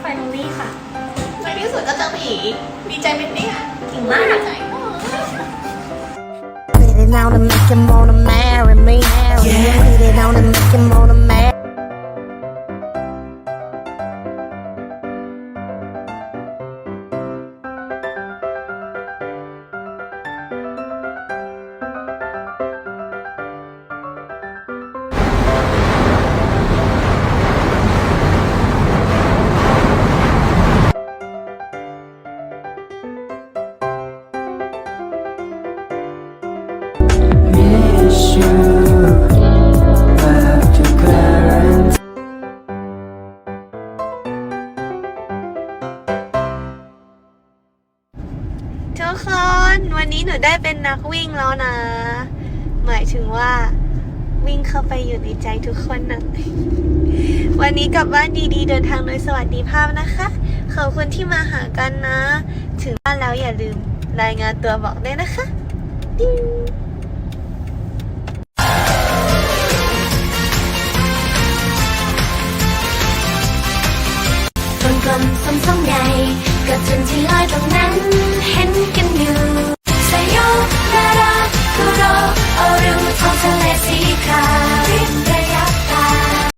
ไฟนอลลี่ค่ะ ในที่สุดก็เจอผีดีใจไหมเนี่ยเก่งมากใจมาก Now to make him wanna marry me. Yeah. ทุกคนวันนี้หนูได้เป็นนักวิ่งแล้วนะ หมายถึงว่าวิ่งเข้าไปอยู่ในใจทุกคนนะ วันนี้กลับบ้านดีๆ เดินทางโดยสวัสดิภาพนะคะ ขอบคุณที่มาหากันนะ ถึงบ้านแล้วอย่าลืมรายงานตัวบอกด้วยนะคะ ดิ้งำซ้ำซ้ำใหญ่กับจุนที่ลอยตรงนั้น